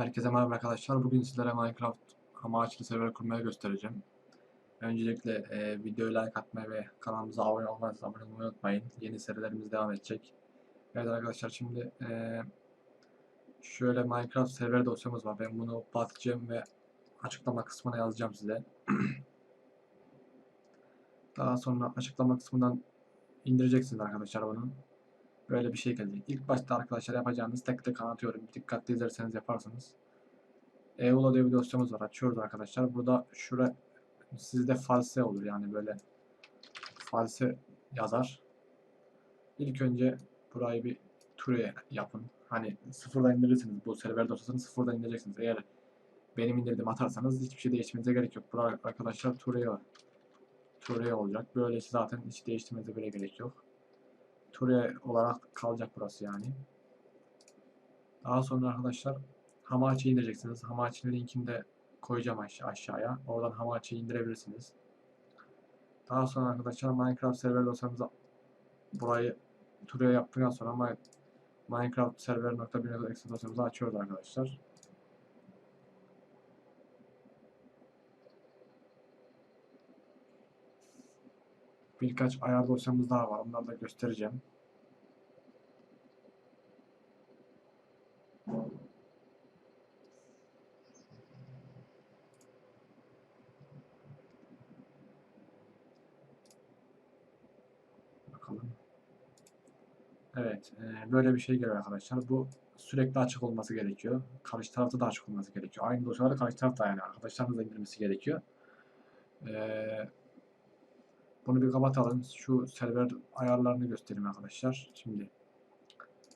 Herkese merhaba arkadaşlar. Bugün sizlere Minecraft amaçlı server kurmayı göstereceğim. Öncelikle e, videoya like atmayı ve kanalımıza abone olmayı, abone olmayı unutmayın. Yeni serilerimiz devam edecek. Evet arkadaşlar şimdi e, şöyle Minecraft server dosyamız var. Ben bunu batacağım ve açıklama kısmına yazacağım size. Daha sonra açıklama kısmından indireceksiniz arkadaşlar bunu. Böyle bir şey gelecek. İlk başta arkadaşlar yapacağınız tek tek anlatıyorum. Dikkatli izlerseniz yaparsınız. EULA diye bir dosyamız var. Açıyoruz arkadaşlar. Burada şura sizde false olur yani böyle false yazar. İlk önce burayı bir ture yapın. Hani sıfırdan indirirsiniz bu server dosyasını sıfırdan indireceksiniz. Eğer benim indirdim atarsanız hiçbir şey değiştirmenize gerek yok. Buraya arkadaşlar ture ture olacak. Böylesi zaten hiç değiştirmenize bile gerek yok. Ture olarak kalacak burası yani. Daha sonra arkadaşlar Hamachi'yi indireceksiniz. Hamachi'nin linkini de koyacağım aşağı, aşağıya. Oradan Hamachi'yi indirebilirsiniz. Daha sonra arkadaşlar Minecraft server dosyamıza burayı Ture yaptıktan sonra Minecraft server.1.exe dosyamızı açıyoruz arkadaşlar. Birkaç ayar dosyamız daha var. Onları da göstereceğim. Bakalım. Evet, e, böyle bir şey geliyor arkadaşlar. Bu sürekli açık olması gerekiyor. Karşı tarafta da açık olması gerekiyor. Aynı dosyaları karşı tarafta yani arkadaşlarınız da indirmesi gerekiyor. Eee bunu bir kapatalım. Şu server ayarlarını göstereyim arkadaşlar. Şimdi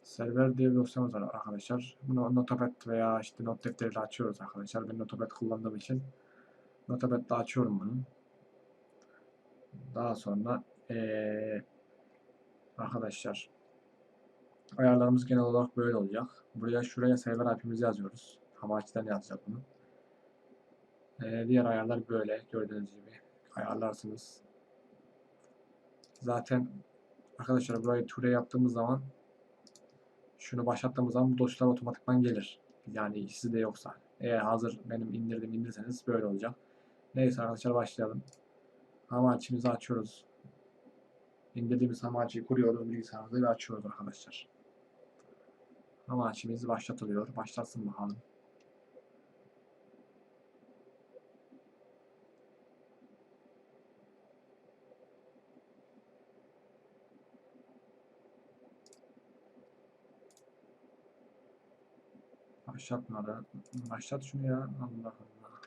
server diye bir dosyamız var arkadaşlar. Bunu Notepad veya işte not defteriyle açıyoruz arkadaşlar. Ben Notepad kullandığım için Notepad'da açıyorum bunu. Daha sonra ee, arkadaşlar ayarlarımız genel olarak böyle olacak. Buraya şuraya server IP'mizi yazıyoruz. Hamachi'den yazacağız bunu. Ee, diğer ayarlar böyle gördüğünüz gibi ayarlarsınız. Zaten arkadaşlar burayı ture yaptığımız zaman şunu başlattığımız zaman bu dosyalar otomatikman gelir. Yani sizde yoksa. Eğer hazır benim indirdim indirirseniz böyle olacak. Neyse arkadaşlar başlayalım. Hamachi'mizi açıyoruz. İndirdiğimiz Hamachi'yi kuruyoruz bilgisayarımızda ve açıyoruz arkadaşlar. Hamachi'miz başlatılıyor. Başlatsın bakalım. Başlatmadı. Başlat şunu ya. Allah Allah.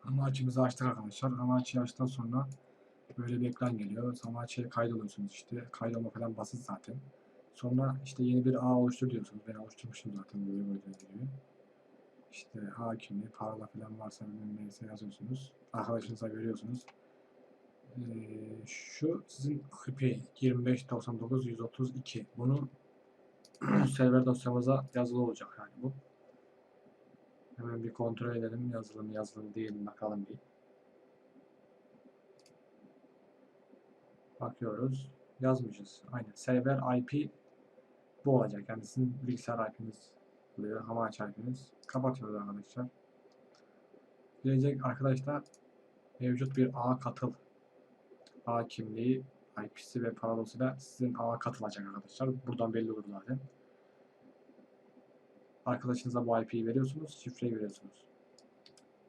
Hamachi'mizi açtık arkadaşlar. Hamachi'yi açtıktan sonra böyle bir ekran geliyor. Hamachi'ye kaydoluyorsunuz işte. Kaydolma falan basit zaten. Sonra işte yeni bir ağ oluştur diyorsunuz. Ben oluşturmuşum zaten böyle gördüğünüz gibi. İşte kimliği, parola falan varsa neyse yazıyorsunuz. Arkadaşınıza veriyorsunuz. Ee, şu sizin IP 2599 Bunu server dosyamıza yazılı olacak yani bu. Hemen bir kontrol edelim yazılı mı yazılı mı değil mi bakalım bir. Bakıyoruz. Yazmışız. Aynen. Server IP bu olacak. Yani sizin bilgisayar IP'niz oluyor. Hamachi IP'niz. Kapatıyoruz arkadaşlar. Gelecek arkadaşlar mevcut bir ağ katıl. Ağ kimliği IP'si ve parolasıyla sizin ağa katılacak arkadaşlar. Buradan belli olur zaten. Arkadaşınıza bu IP'yi veriyorsunuz, şifreyi veriyorsunuz.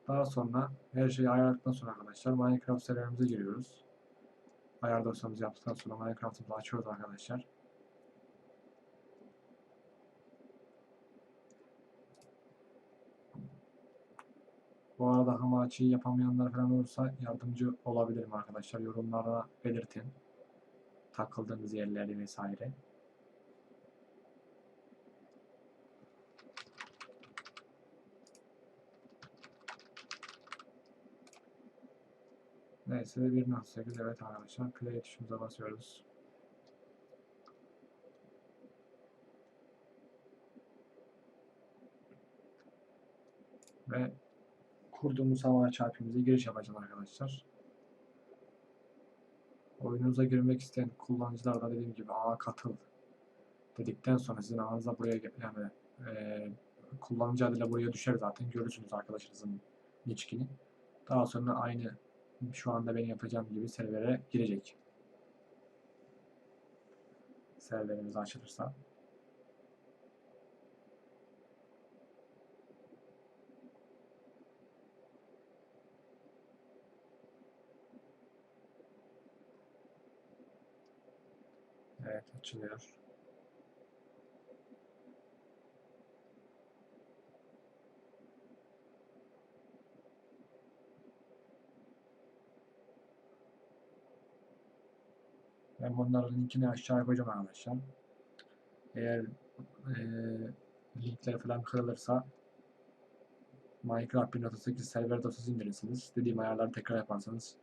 Daha sonra her şeyi ayarladıktan sonra arkadaşlar Minecraft serverimize giriyoruz. Ayar dosyamızı yaptıktan sonra Minecraft'ımızı açıyoruz arkadaşlar. Bu arada Hamachi'yi yapamayanlar falan olursa yardımcı olabilirim arkadaşlar. Yorumlara belirtin takıldığınız yerleri vesaire. Neyse 1.8 evet arkadaşlar play tuşumuza basıyoruz. Ve kurduğumuz hava çarpımıza giriş yapacağız arkadaşlar. Oyununuza girmek isteyen kullanıcılar da dediğim gibi ağa katıl dedikten sonra sizin ağınıza buraya yani e, kullanıcı adıyla buraya düşer zaten. Görürsünüz arkadaşınızın nickini. Daha sonra aynı şu anda benim yapacağım gibi servere girecek. Serverimiz açılırsa. Evet açılıyor. Ben bunların linkini aşağıya koyacağım arkadaşlar. Eğer eee linkler falan kırılırsa Minecraft 1.8 server dosyası indirirsiniz. Dediğim ayarları tekrar yaparsanız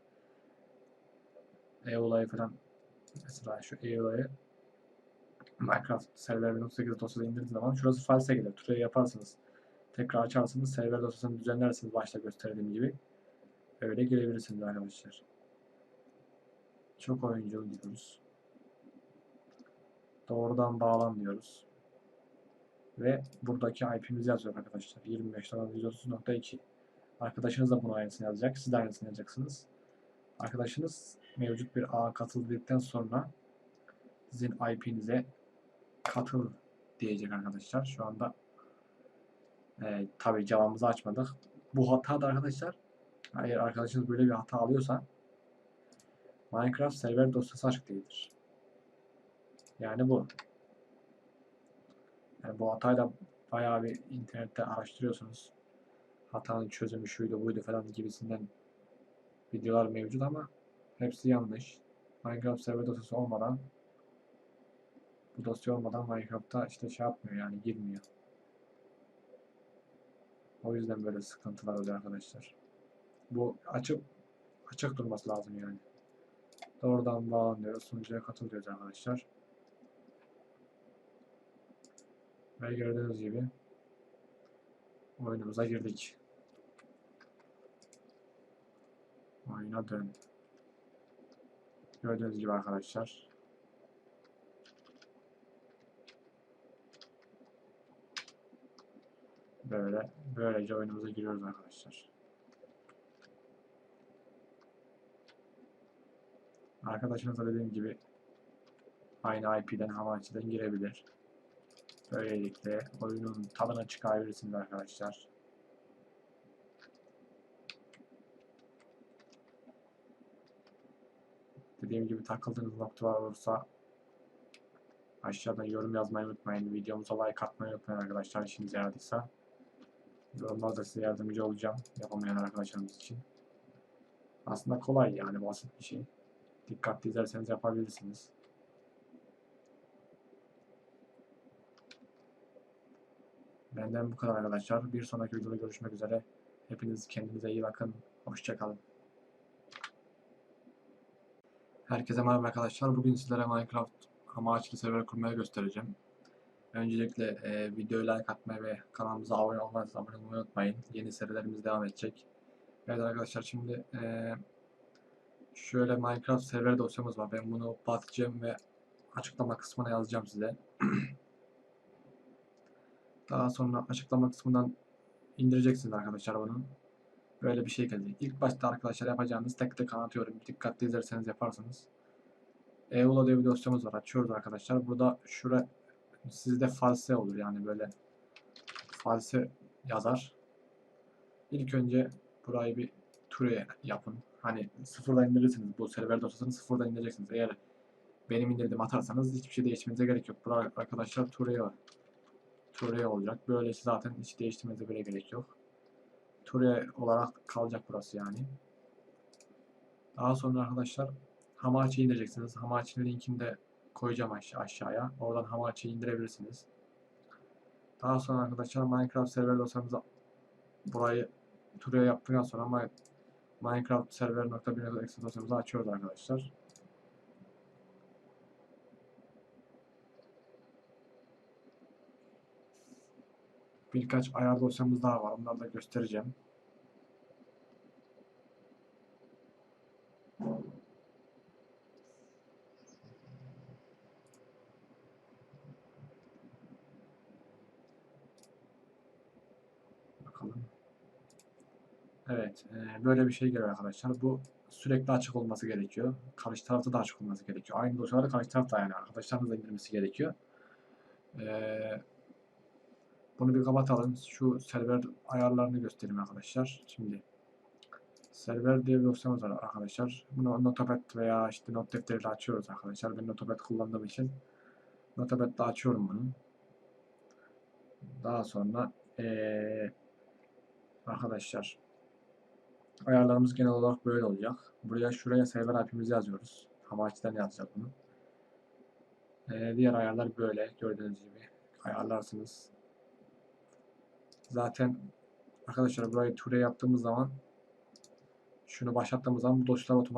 e-olayı falan mesela şu e-olayı Minecraft server 1.8 dosyası indirdiğiniz zaman şurası false gelir. Turayı yaparsınız. Tekrar açarsınız. Server dosyasını düzenlersiniz başta gösterdiğim gibi. Öyle girebilirsiniz arkadaşlar. Çok oyuncu diyoruz. Doğrudan bağlan diyoruz. Ve buradaki IP'mizi yazıyor arkadaşlar. 25.130.2 Arkadaşınız da bunun aynısını yazacak. Siz de aynısını yazacaksınız. Arkadaşınız mevcut bir ağa katıldıktan sonra sizin IP'nize katıl diyecek arkadaşlar. Şu anda e, tabii cevabımızı açmadık. Bu hata da arkadaşlar eğer arkadaşınız böyle bir hata alıyorsa Minecraft server dosyası açık değildir. Yani bu. Yani bu hatayı da bayağı bir internette araştırıyorsunuz. Hatanın çözümü şuydu buydu falan gibisinden videolar mevcut ama hepsi yanlış. Minecraft server dosyası olmadan bu dosya olmadan Minecraft'ta işte şey yapmıyor yani girmiyor. O yüzden böyle sıkıntılar oluyor arkadaşlar. Bu açıp açık durması lazım yani. Doğrudan bağlan diyoruz. Sunucuya katıl diyoruz arkadaşlar. Ve gördüğünüz gibi oyunumuza girdik. Oyuna dön. Gördüğünüz gibi arkadaşlar. Böyle böylece oyunumuza giriyoruz arkadaşlar. Arkadaşınız da dediğim gibi aynı IP'den Hamachi'den girebilir. Böylelikle oyunun tadına çıkarabilirsiniz arkadaşlar. Dediğim gibi takıldığınız noktalar olursa aşağıdan yorum yazmayı unutmayın. Videomuza like atmayı unutmayın arkadaşlar işinize yaradıysa. Yorumlarda size yardımcı olacağım yapamayan arkadaşlarımız için. Aslında kolay yani basit bir şey. Dikkatli izlerseniz yapabilirsiniz. Benden bu kadar arkadaşlar. Bir sonraki videoda görüşmek üzere. Hepiniz kendinize iyi bakın. Hoşçakalın. Herkese merhaba arkadaşlar. Bugün sizlere Minecraft amaçlı server kurmayı göstereceğim. Öncelikle e, videoyu like atmayı ve kanalımıza abone olmayı, abone olmayı unutmayın. Yeni serilerimiz devam edecek. Evet arkadaşlar şimdi e, şöyle Minecraft server dosyamız var. Ben bunu batacağım ve açıklama kısmına yazacağım size. Daha sonra açıklama kısmından indireceksiniz arkadaşlar bunu. Böyle bir şey gelecek. İlk başta arkadaşlar yapacağınız tek tek anlatıyorum. Dikkatli izlerseniz yaparsınız. EULA diye bir dosyamız var. Açıyoruz arkadaşlar. Burada şura sizde false olur yani böyle false yazar. İlk önce burayı bir ture yapın. Hani sıfırdan indirirsiniz bu server dosyasını sıfırdan indireceksiniz. Eğer benim indirdiğim atarsanız hiçbir şey değiştirmenize gerek yok. Burada arkadaşlar ture var. Ture olacak. Böylesi zaten hiç değiştirmenize bile gerek yok. Ture olarak kalacak burası yani. Daha sonra arkadaşlar Hamachi'yi indireceksiniz. Hamachi'nin linkini de koyacağım aşağı, aşağıya. Oradan Hamachi'yi indirebilirsiniz. Daha sonra arkadaşlar Minecraft server dosyamıza burayı Ture yaptıktan sonra Minecraft server.1.exe dosyamızı açıyoruz arkadaşlar. birkaç ayar dosyamız daha var. Onları da göstereceğim. Bakalım. Evet. E, böyle bir şey geliyor arkadaşlar. Bu sürekli açık olması gerekiyor. Karşı tarafta da açık olması gerekiyor. Aynı dosyaları karşı tarafta yani arkadaşlarınızla indirmesi gerekiyor. Eee bunu bir kapatalım. Şu server ayarlarını göstereyim arkadaşlar. Şimdi server diye bir dosyamız var arkadaşlar. Bunu Notepad veya işte not defteriyle açıyoruz arkadaşlar. Ben Notepad kullandığım için Notepad'da açıyorum bunu. Daha sonra eee, arkadaşlar ayarlarımız genel olarak böyle olacak. Buraya şuraya server IP'mizi yazıyoruz. Havaçtan yazacak bunu. Eee, diğer ayarlar böyle gördüğünüz gibi ayarlarsınız. Zaten arkadaşlar burayı ture yaptığımız zaman şunu başlattığımız zaman bu dosyalar otomatik